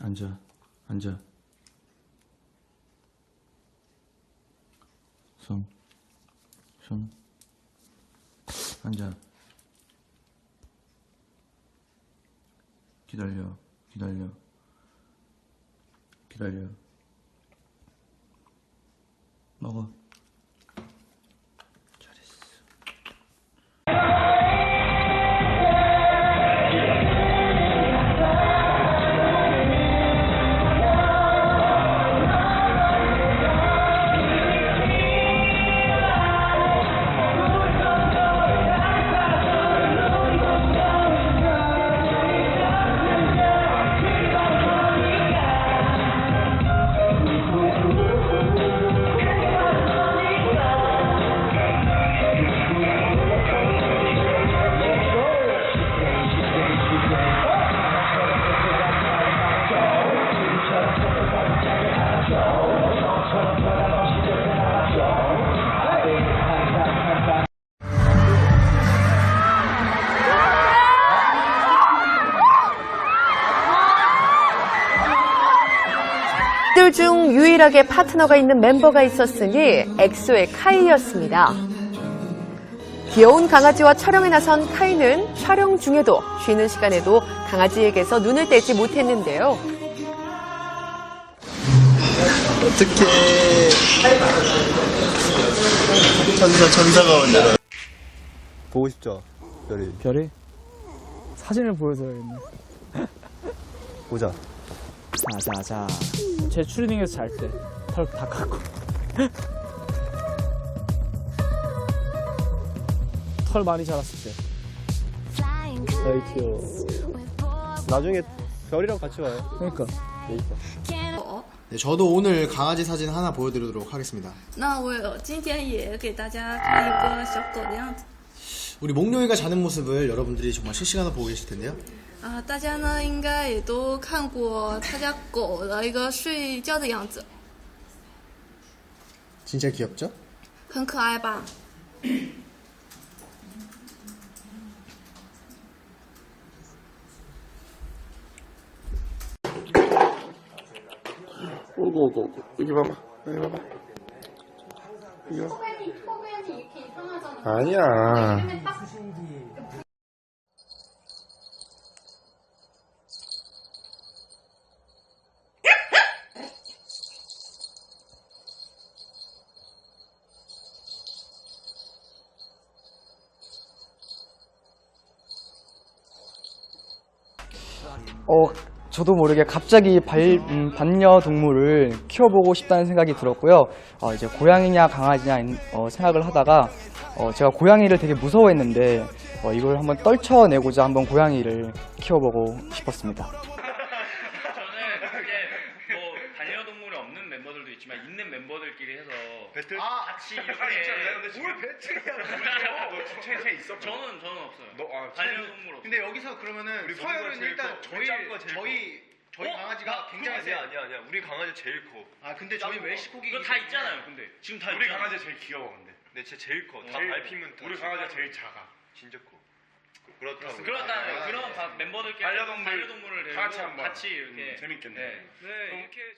앉아, 앉아. 손, 손. 앉아. 기다려, 기다려. 기다려. 먹어. 이들 중 유일하게 파트너가 있는 멤버가 있었으니 엑소의 카이였습니다. 귀여운 강아지와 촬영에 나선 카이는 촬영 중에도 쉬는 시간에도 강아지에게서 눈을 떼지 못했는데요. 어떡해. 천사, 천사가 온다. 보고 싶죠? 별이. 별이? 사진을 보여줘야겠네. 보자. 자, 자, 자. 제 추리닝에서 잘 때. 털 다 깎고. 털 많이 자랐을 때. 아이, 귀여워. 나중에 별이랑 같이 와요. 그러니까. 네, 저도 오늘 강아지 사진 하나 보여드리도록 하겠습니다. 那我今天也给大家看一个小狗的样子 우리 목룡이가 자는 모습을 여러분들이 정말 실시간으로 보고 계실 텐데요. 啊，大家呢应该也都看过他家狗的一个睡觉的样子， 진짜 귀엽죠? 很可爱吧？ 오고, 오고, 오고. 여기 봐봐. 여기 봐봐. 여기 봐. 아니야. 어, 저도 모르게 갑자기 발, 음, 반려동물을 키워보고 싶다는 생각이 들었고요. 어, 이제 고양이냐 강아지냐 어, 생각을 하다가 어, 제가 고양이를 되게 무서워했는데 어, 이걸 한번 떨쳐내고자 한번 고양이를 키워보고 싶었습니다. 저는 이게 뭐 반려동물이 없는 멤버들도 있지만 있는 멤버들끼리 해서 배틀 같이 이렇게 뭘 배틀이야 너 주체체 있어? 저는 저는 없어요. 너 반려동물 없어. 근데 여기서 그러면은 우리 서열은 일단 저희 저희 저희 강아지가 굉장히 세요. 아니야 아니야 우리 강아지 제일 커. 아 근데 저희 웰시코기 이거 다 있잖아요. 근데 지금 다 우리 있잖아요. 강아지 제일 귀여워 근데. 근데 진짜 제일 커. 다 밟히면 다 우리 강아지가 제일 작아. 진짜 커. 그렇다고. 그렇다면 그런 바- 멤버들끼리 반려동물 반려동물을 데리고 다 같이 한번. 같이 이렇게 음, 재밌겠네. 네. 네, 이렇게